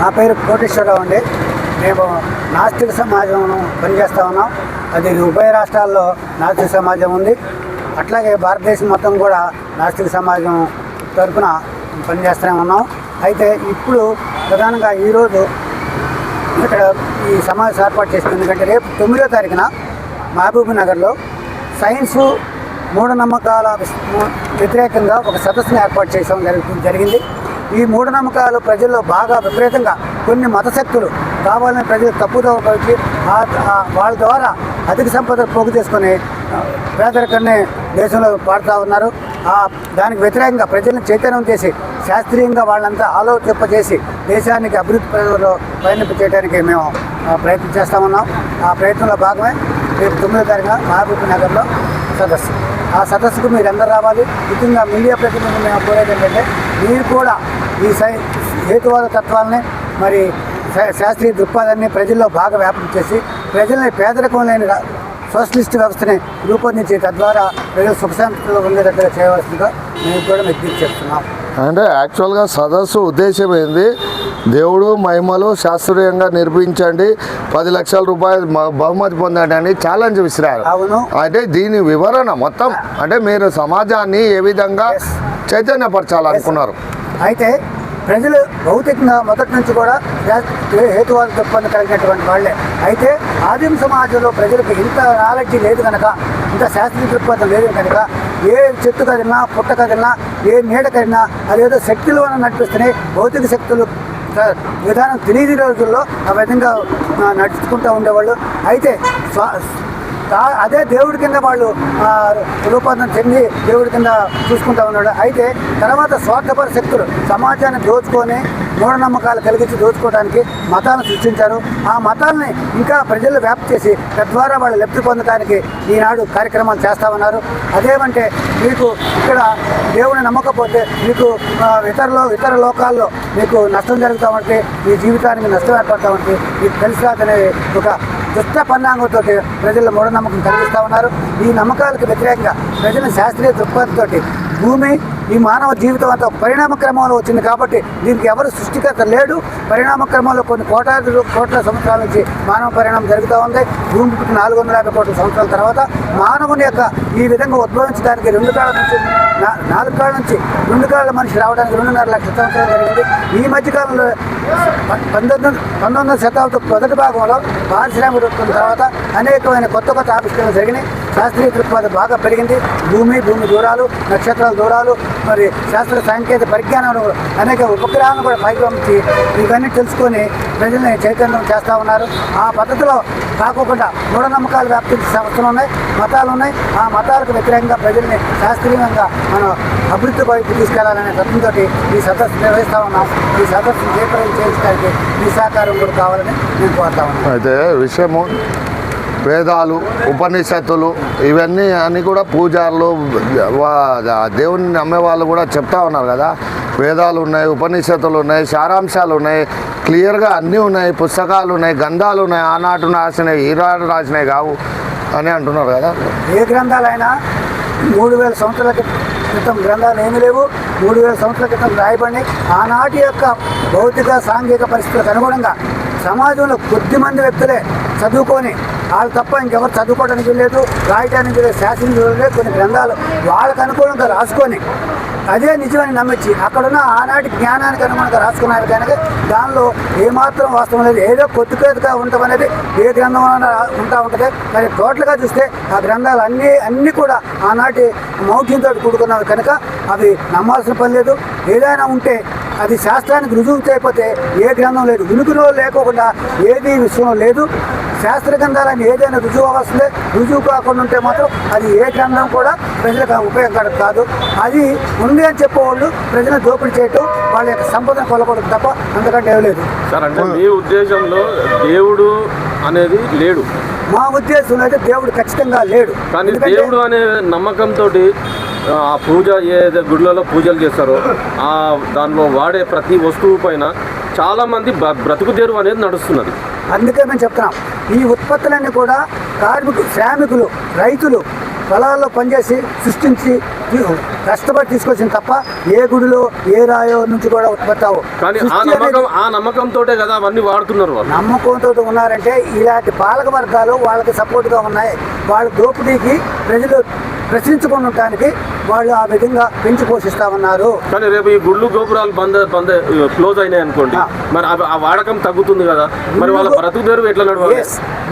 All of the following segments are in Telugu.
నా పేరు కోటేశ్వరరావు అండి. మేము నాస్తిక సమాజం పనిచేస్తూ ఉన్నాం. అది ఉభయ రాష్ట్రాల్లో నాస్తిక సమాజం ఉంది. అట్లాగే భారతదేశం మొత్తం కూడా నాస్తిక సమాజం తరఫున పనిచేస్తూనే ఉన్నాం. అయితే ఇప్పుడు ప్రధానంగా ఈరోజు ఇక్కడ ఈ సమావేశం ఏర్పాటు చేసింది. ఎందుకంటే రేపు తొమ్మిదో తారీఖున మహబూబ్ నగర్లో సైన్సు మూఢనమ్మకాల వ్యతిరేకంగా ఒక సదస్సును ఏర్పాటు చేయడం జరిగింది. ఈ మూఢనమ్మకాలు ప్రజల్లో బాగా విపరీతంగా కొన్ని మతశక్తులు కావాలని ప్రజలు తప్పుదో పలికి వాళ్ళ ద్వారా అధిక సంపద పోగు చేసుకొని పేదరికాన్ని దేశంలో పాడుతూ ఉన్నారు. ఆ దానికి వ్యతిరేకంగా ప్రజలను చైతన్యం చేసి శాస్త్రీయంగా వాళ్ళంతా ఆలోచింప చేసి దేశానికి అభివృద్ధి ప్రజల్లో పయనింప చేయడానికి మేము ప్రయత్నం చేస్తా ఉన్నాం. ఆ ప్రయత్నంలో భాగమే రేపు తొమ్మిదో తారీఖున మహబూబ్ నగర్లో సదస్సు. ఆ సదస్సుకు మీరు అందరు రావాలి. ముఖ్యంగా మీడియా ప్రతినిధులు మేము కోరేది ఏంటంటే మీరు కూడా ఈ సై హేతువాద తత్వాలని మరి శాస్త్రీయ దృక్పథాన్ని ప్రజల్లో బాగా వ్యాపకం చేసి ప్రజల్ని పేదరికం లేని సోషలిస్ట్ వ్యవస్థని రూపొందించి తద్వారా ప్రజలు సుఖశాంతిలో ఉండేటట్టుగా చేయవలసిందిగా మేము కూడా విజ్ఞప్తి చేస్తున్నాం. అంటే యాక్చువల్గా సదస్సు ఉద్దేశం ఏంది దేవుడు మహిమలు శాస్త్రీయంగా నిర్మించండి పది లక్షల రూపాయలు బహుమతి పొందండి అని ఛాలెంజ్ విసిరారు. అవును. అంటే దీని వివరణ మొత్తం అంటే మీరు సమాజాన్ని ఏ విధంగా చైతన్యపరచాలనుకున్నారు? అయితే ప్రజలు భౌతికంగా మొదటి నుంచి కూడా శా- హేతువాద దృక్పథం కలిగినటువంటి వాళ్ళే. అయితే ఆదిమ సమాజంలో ప్రజలకు ఇంత నాలెడ్జ్ లేదు కనుక ఇంత శాస్త్రీయ దృక్పథం లేదు కనుక ఏ చెట్టు కదిలినా పుట్ట కదిలినా ఏ నీడ కదిలినా అదేదో శక్తులు అని నడిపిస్తున్నాయి భౌతిక శక్తులు విధానం తెలియని రోజుల్లో ఆ విధంగా నడుచుకుంటూ ఉండేవాళ్ళు. అయితే స్వా అదే దేవుడి కింద వాళ్ళు రూపాంతరం చెంది దేవుడి కింద చూసుకుంటా ఉన్నాడు. అయితే తర్వాత స్వార్థపర శక్తులు సమాజాన్ని దోచుకొని మూఢనమ్మకాలు కలిగించి దోచుకోవడానికి మతాలను సృష్టించారు. ఆ మతాలని ఇంకా ప్రజలు వ్యాప్తి చేసి తద్వారా వాళ్ళు లబ్ధి పొందడానికి ఈనాడు కార్యక్రమాలు చేస్తా ఉన్నారు. అదేమంటే మీకు ఇక్కడ దేవుని నమ్మకపోతే మీకు ఇతరులో ఇతర లోకాల్లో మీకు నష్టం జరుగుతూ ఉంటే మీ జీవితానికి నష్టం ఏర్పడతా ఉంటే మీకు తెలిసి అనేది ఒక దుష్ట పన్నాంగంతో ప్రజల్లో మూఢనమ్మకం కలిగిస్తూ ఉన్నారు. ఈ నమ్మకాలకు వ్యతిరేకంగా ప్రజల శాస్త్రీయ దృక్పథంతో భూమి ఈ మానవ జీవితం అంతా పరిణామ క్రమంలో వచ్చింది కాబట్టి దీనికి ఎవరు సృష్టికర్త లేడు. పరిణామ క్రమంలో కొన్ని కోటాది కోట్ల సంవత్సరాల నుంచి మానవ పరిణామం జరుగుతూ ఉంది. భూమి పుట్టిన నాలుగు వందల యాభై కోట్ల సంవత్సరాల తర్వాత మానవుని యొక్క ఈ విధంగా ఉద్భవించడానికి రెండు కాళ్ళ నుంచి నాలుగు కాళ్ళ నుంచి రెండు కాళ్ళ మనిషి రావడానికి రెండున్నర లక్షల సంవత్సరాలు జరిగింది. ఈ మధ్యకాలంలో పంతొమ్మిది పంతొమ్మిది వందల శతాబ్దం మొదటి భాగంలో పారిశ్రామిక తర్వాత అనేకమైన కొత్త కొత్త ఆవిష్కరణలు జరిగినాయి. శాస్త్రీయ దృక్పథం బాగా పెరిగింది. భూమి భూమి దూరాలు నక్షత్రాల దూరాలు మరి శాస్త్ర సాంకేతిక పరిజ్ఞానం అనేక ఉపగ్రహాలను కూడా పైకి పంపించి ఇవన్నీ తెలుసుకొని ప్రజల్ని చైతన్యం చేస్తూ ఉన్నారు. ఆ పద్ధతిలో కాకోకుండా మూఢనమ్మకాలు వ్యాప్తి సంస్థలు ఉన్నాయి మతాలు ఉన్నాయి. ఆ మతాలకు వ్యతిరేకంగా ప్రజల్ని శాస్త్రీయంగా మనం అభివృద్ధి వైపు తీసుకెళ్ళాలనే తత్వంతో ఈ సదస్సు నిర్వహిస్తా ఉన్నాం. ఈ సదస్సును జయప్రదం చేయించడానికి మీ సహకారం కూడా కావాలని నేను కోరుతా ఉన్నాను. అయితే విషయము వేదాలు ఉపనిషత్తులు ఇవన్నీ అన్నీ కూడా పూజారులు వా- దేవుని నమ్మే వాళ్ళు కూడా చెప్తా ఉన్నారు కదా. వేదాలు ఉన్నాయి ఉపనిషత్తులు ఉన్నాయి సారాంశాలు ఉన్నాయి. క్లియర్గా అన్నీ ఉన్నాయి పుస్తకాలు ఉన్నాయి గంధాలు ఉన్నాయి. ఆనాటు రాసినవి ఈనాడు రాసినవి కావు అని అంటున్నారు కదా. ఏ గ్రంథాలైనా మూడు వేల సంవత్సరాల క్రితం గ్రంథాలు ఏమీ లేవు. మూడు వేల సంవత్సరాల క్రితం రాయబడి ఆనాటి యొక్క భౌతిక సాంఘిక పరిస్థితులకు అనుగుణంగా సమాజంలో కొద్ది మంది వ్యక్తులే చదువుకొని వాళ్ళు తప్ప ఇంకెవరు చదువుకోవడానికి లేదు రాయటానికి లేదు శాసనం లేదు కొన్ని గ్రంథాలు వాళ్ళకు అనుకూలంగా రాసుకొని అదే నిజమని నమ్మించి అక్కడున్న ఆనాటి జ్ఞానానికి అనుగుణంగా రాసుకున్నారు కనుక దానిలో ఏమాత్రం వాస్తవం లేదు. ఏదో కొద్ది కొద్దిగా ఉండటం అనేది ఏ గ్రంథంలో ఉంటా ఉంటుంది. మరి టోటల్గా చూస్తే ఆ గ్రంథాలు అన్నీ అన్నీ కూడా ఆనాటి మౌఢ్యంతో కూడుకున్నవి కనుక అవి నమ్మాల్సిన పని లేదు. ఏదైనా ఉంటే అది శాస్త్రానికి రుజువు చేయకపోతే ఏ గ్రంథం లేదు. ఉనికిలో లేకోకుండా ఏది విశ్వంలో లేదు. శాస్త్ర గ్రంథాలని ఏదైనా రుజువు అవ్వాల్సిందే రుజువు కాకుండా ఉంటే మాత్రం అది ఏ గ్రంథం కూడా ప్రజలకు ఉపయోగకరం కాదు అది ఉంది అని చెప్పేవాళ్ళు ప్రజలను దోపిడీ చేయటం వాళ్ళ యొక్క సంపదను కొలకూడదు తప్ప అంతకంటే లేదు. సార్ అంటే మీ ఉద్దేశంలో దేవుడు అనేది లేడు. మా ఉద్దేశంలో అయితే దేవుడు ఖచ్చితంగా లేడు. కానీ దేవుడు అనే నమ్మకంతో ఆ పూజ ఏదైతే గుడిలలో పూజలు చేస్తారో ఆ దానిలో వాడే ప్రతి వస్తువు పైన చాలా మంది బ- బ్రతుకు తెరువు అనేది నడుస్తున్నది. అందుకే మేము చెప్తున్నాం. ఈ ఉత్పత్తులన్నీ కూడా కార్మికులు శ్రామికులు రైతులు పొలాల్లో పనిచేసి సృష్టించి కష్టపడి తీసుకొచ్చిన తప్ప ఏ గుడిలో ఏ రాయో నుంచి కూడా ఉత్పత్తి అవ్వవు. కానీ ఆ సృష్టి అనేది నమ్మకం ఆ నమ్మకంతోటే కదా అవన్నీ వాడుతున్నారు నమ్మకంతో ఉన్నారంటే ఇలాంటి పాలక వర్గాలు వాళ్ళకి సపోర్ట్గా ఉన్నాయి. వాళ్ళ దోపిడీకి ప్రజలు ప్రశ్నించుకొని ఉండటానికి వాళ్ళు ఆ విధంగా పెంచి పోషిస్తా ఉన్నారు కానీ రేపు ఈ గుళ్ళు గోపురాలు బంద్ బంద్ క్లోజ్ అయినాయి అనుకోండి. మరి ఆ వాడకం తగ్గుతుంది కదా. మరి వాళ్ళ గుళ్ళు- బ్రతుకు తెరువు ఎట్లా నడవాలి?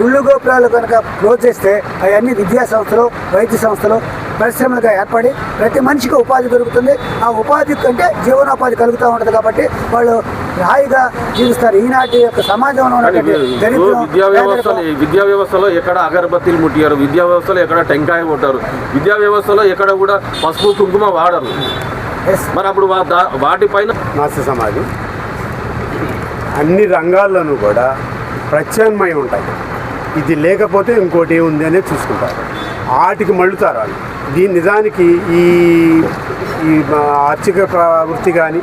గుళ్ళు గోపురాలు కనుక క్లోజ్ చేస్తే అవన్నీ విద్యా సంస్థలు వైద్య సంస్థలు పరిశ్రమలుగా ఏర్పడి ప్రతి మనిషికి ఉపాధి దొరుకుతుంది. ఆ ఉపాధి కంటే జీవనోపాధి కలుగుతూ ఉంటుంది కాబట్టి వాళ్ళు హాయిగా జీవిస్తారు. ఈనాటి యొక్క సమాజంలో విద్యా వ్యవస్థలో పేదరికం, విద్యా వ్యవస్థలో ఎక్కడ అగరబత్తీలు ముట్టియారు విద్యా వ్యవస్థలో ఎక్కడ టెంకాయ కొట్టారు? విద్యా వ్యవస్థలో ఎక్కడ కూడా పసుపు కుంకుమ వాడరు. మరి అప్పుడు వాటిపైన నాస్య సమాజం అన్ని రంగాల్లోనూ కూడా ప్రత్యామ్నాయం ఉంటాయి. ఇది లేకపోతే ఇంకోటి ఏముంది అనేది చూసుకుంటారు. వాటికి మళ్ళుతారు వాళ్ళు. దీని నిజానికి ఈ ఈ ప్ర- వృత్తి కానీ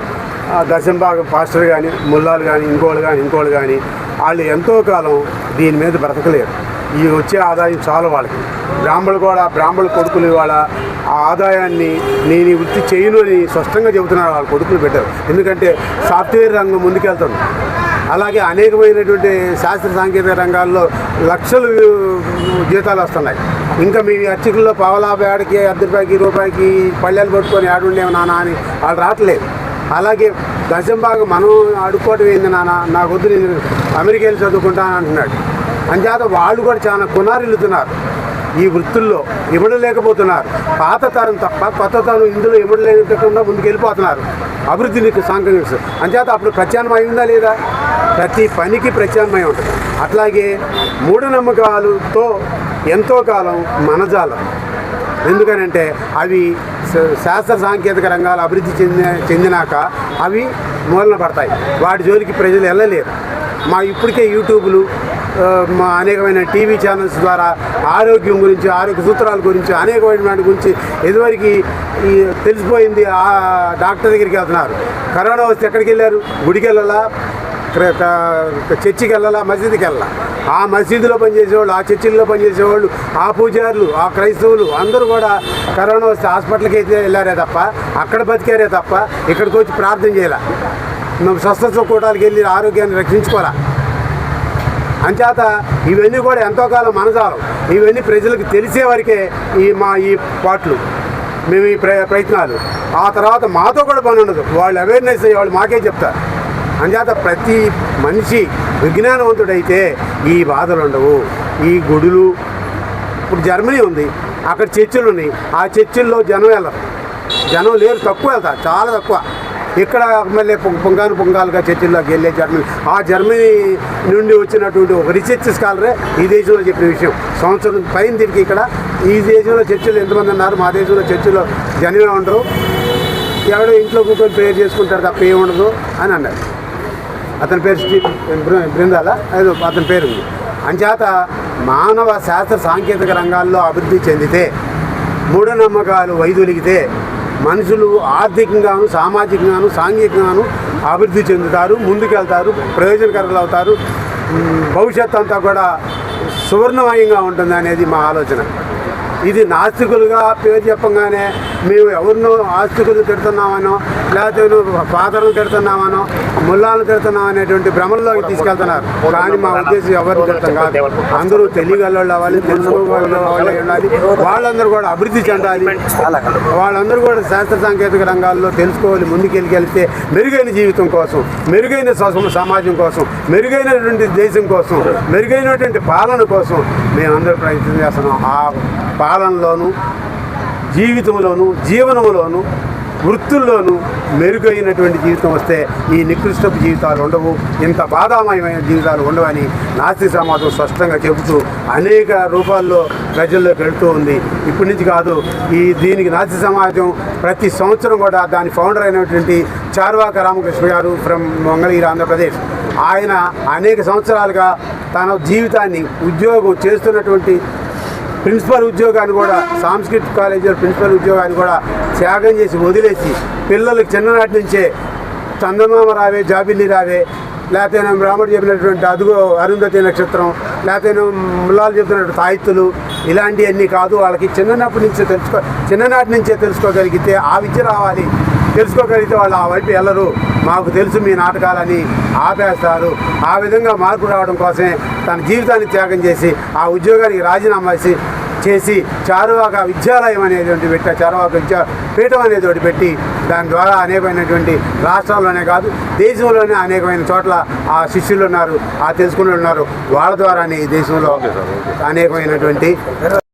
దర్శనబాగ పాస్టర్ కానీ ముల్లాలు కానీ ఇంకోళ్ళు కానీ ఇంకోళ్ళు కానీ వాళ్ళు ఎంతో కాలం దీని మీద బ్రతకలేరు. ఈ వచ్చే ఆదాయం చాలు వాళ్ళకి. బ్రాహ్మణులు కూడా బ్రాహ్మణుల కొడుకులు ఇవాళ ఆ ఆదాయాన్ని నేను ఈ వృత్తి చేయను అని స్పష్టంగా చెబుతున్నారు వాళ్ళ కొడుకులు పెట్టారు ఎందుకంటే సాఫ్ట్వేర్ రంగం ముందుకెళ్తుంది. అలాగే అనేకమైనటువంటి శాస్త్ర సాంకేతిక రంగాల్లో లక్షలు జీతాలు వస్తున్నాయి. ఇంకా మీ అర్చకుల్లో పావలాభ యాడికి అర్ధ రూపాయికి రూపాయికి పళ్ళెలు పట్టుకొని ఆడుండేవి నానా అని వాళ్ళు రావట్లేదు. అలాగే దశం మనం ఆడుకోవటం ఏంది నాన్న? నాకు వద్దు నేను అమెరికా వెళ్ళి చదువుకుంటాను అంటున్నాడు. అంచేత వాళ్ళు కూడా చాలా కునారిల్లుతున్నారు. ఈ వృత్తుల్లో ఇవ్వడలేకపోతున్నారు పాత తరం తప్ప కొత్త తరం ఇందులో ఇవ్వడలేకుండా ముందుకు వెళ్ళిపోతున్నారు అభివృద్ధిని సాంకేతిక అంచేత అప్పుడు ప్రత్యామ్నాయం ఉందా లేదా? ప్రతి పనికి ప్రత్యామ్నాయం ఉంటుంది. అట్లాగే మూఢనమ్మకాలతో ఎంతో కాలం మనజాలం ఎందుకనంటే అవి శాస్త్ర సాంకేతిక రంగాలు అభివృద్ధి చెందిన చెందినాక అవి మూలన పడతాయి. వాటి జోలికి ప్రజలు వెళ్ళలేరు మా ఇప్పటికే యూట్యూబ్లు మా అనేకమైన టీవీ ఛానల్స్ ద్వారా ఆరోగ్యం గురించి ఆరోగ్య సూత్రాల గురించి అనేకమైన వాటి గురించి ఇదివరకు ఈ తెలిసిపోయింది. ఆ డాక్టర్ దగ్గరికి వెళ్తున్నారు. కరోనా వస్తే ఎక్కడికి వెళ్ళారు? గుడికి వెళ్ళాలా చర్చికి వెళ్ళాలా? మసీదుకి వెళ్ళాలా? ఆ మసీదులో పనిచేసేవాళ్ళు ఆ చర్చిల్లో పనిచేసేవాళ్ళు ఆ పూజారులు ఆ క్రైస్తవులు అందరూ కూడా కరోనా వస్తే హాస్పిటల్కి అయితే వెళ్ళారే తప్ప అక్కడ బతికారే తప్ప ఇక్కడికి వచ్చి ప్రార్థన చేయాల? మేము స్వస్థత్వ కూటాలకు వెళ్ళి ఆరోగ్యాన్ని రక్షించుకోవాలా? అంచేత ఇవన్నీ కూడా ఎంతో కాలం మనజాలం ఇవన్నీ ప్రజలకు తెలిసే వరకే ఈ మా ఈ పాటలు. మేము ఈ ప్ర ప్రయత్నాలు. ఆ తర్వాత మాతో కూడా పని ఉండదు. వాళ్ళు అవేర్నెస్ అయ్యి వాళ్ళు మాకే చెప్తారు. అంచేత ప్రతి మనిషి విజ్ఞానవంతుడైతే ఈ బాధలు ఉండవు. ఈ గుడులు ఇప్పుడు జర్మనీ ఉంది అక్కడ చర్చిలు ఉన్నాయి ఆ చర్చిల్లో జనం వెళ్ళరు. జనం లేరు తక్కువ వెళ్తారు చాలా తక్కువ. ఇక్కడ మళ్ళీ పొంగాను పొంగాలుగా చర్చిల్లోకి వెళ్ళే జర్మనీ ఆ జర్మనీ నుండి వచ్చినటువంటి ఒక రీసెర్చ్ స్కాలరే ఈ దేశంలో చెప్పిన విషయం. సంవత్సరం పైన తిరిగి ఇక్కడ ఈ దేశంలో చర్చిలు ఎంతమంది ఉన్నారు మా దేశంలో చర్చిలో జనమే ఉండరు. ఎవడో ఇంట్లో కూర్చొని ప్రేయర్ చేసుకుంటారు తప్ప ఏమి ఉండదు అని అన్నారు. అతని పేరు బృందాల ఏదో అతని పేరు. ఉంది అంచేత మానవ శాస్త్ర సాంకేతిక రంగాల్లో అభివృద్ధి చెందితే మూఢనమ్మకాలు వైదొలిగితే మనుషులు ఆర్థికంగాను సామాజికంగాను సాంఘికంగాను అభివృద్ధి చెందుతారు ముందుకెళ్తారు ప్రయోజనకరలు అవుతారు. భవిష్యత్ భవిష్యత్తు అంతా కూడా సువర్ణమయంగా ఉంటుంది అనేది మా ఆలోచన. ఇది నాస్తికులుగా పేరు చెప్పంగానే మేము ఎవరినో ఆస్తికులు తిడుతున్నామనో లేకపోతే ఫాదర్లు తిడుతున్నామనో ముల్లాలను తిడుతున్నాం అనేటువంటి భ్రమల్లోకి తీసుకెళ్తున్నారు. కానీ మా ఉద్దేశం ఎవరిని తిడతాం కాదు. అందరూ తెలియగలవాళ్ళు అవ్వాలి తెలుసుకోగల వాళ్ళు ఉండాలి వాళ్ళందరూ కూడా అభివృద్ధి చెందాలి. వాళ్ళందరూ కూడా శాస్త్ర సాంకేతిక రంగాల్లో తెలుసుకోవాలి ముందుకెళ్ళికెళ్తే మెరుగైన జీవితం కోసం మెరుగైన సమాజం కోసం మెరుగైనటువంటి దేశం కోసం మెరుగైనటువంటి పాలన కోసం మేమందరూ ప్రయత్నం చేస్తున్నాం. ఆ పాలనలోను జీవితంలోను జీవనంలోను వృత్తుల్లోనూ మెరుగైనటువంటి జీవితం వస్తే ఈ నికృష్టపు జీవితాలు ఉండవు. ఇంత బాధామయమైన జీవితాలు ఉండవని నాస్తి సమాజం స్పష్టంగా చెబుతూ అనేక రూపాల్లో ప్రజల్లోకి వెళుతూ ఉంది. ఇప్పటి నుంచి కాదు ఈ దీనికి నాస్తి సమాజం ప్రతి సంవత్సరం కూడా దాని ఫౌండర్ అయినటువంటి చార్వాక రామకృష్ణ గారు ఫ్రమ్ మంగళగిరి ఆంధ్రప్రదేశ్ ఆయన అనేక సంవత్సరాలుగా తన జీవితాన్ని ఉద్యోగం చేస్తున్నటువంటి ప్రిన్సిపల్ ఉద్యోగాన్ని కూడా సాంస్కృతిక కాలేజీలో ప్రిన్సిపల్ ఉద్యోగాన్ని కూడా త్యాగం చేసి వదిలేసి పిల్లలకు చిన్ననాటి నుంచే చందమామ రావే జాబిల్లి రావే లేకపోతే రాముడు చెప్పినటువంటి అదుగో అరుంధతి నక్షత్రం లేకపోతే ముల్లాలు చెప్తున్నటువంటి తాయిత్తులు ఇలాంటివన్నీ కాదు. వాళ్ళకి చిన్ననప్పటి నుంచే తెలుసుకో చిన్ననాటి నుంచే తెలుసుకోగలిగితే ఆ విద్య రావాలి. తెలుసుకోగలిగితే వాళ్ళు ఆ వైపు వెళ్ళరు మాకు తెలుసు మీ నాటకాలని ఆపేస్తారు. ఆ విధంగా మార్పు రావడం కోసమే తన జీవితాన్ని త్యాగం చేసి ఆ ఉద్యోగానికి రాజీనామా చేసి చేసి చారువాక విద్యాలయం అనేటువంటి పెట్టి. చారువాక విద్యా పీఠం అనేది ఒకటి పెట్టి దాని ద్వారా అనేకమైనటువంటి రాష్ట్రాల్లోనే కాదు దేశంలోనే అనేకమైన చోట్ల ఆ శిష్యులు ఉన్నారు ఆ తెలుసుకున్న ఉన్నారు. వాళ్ళ ద్వారానే ఈ దేశంలో అనేకమైనటువంటి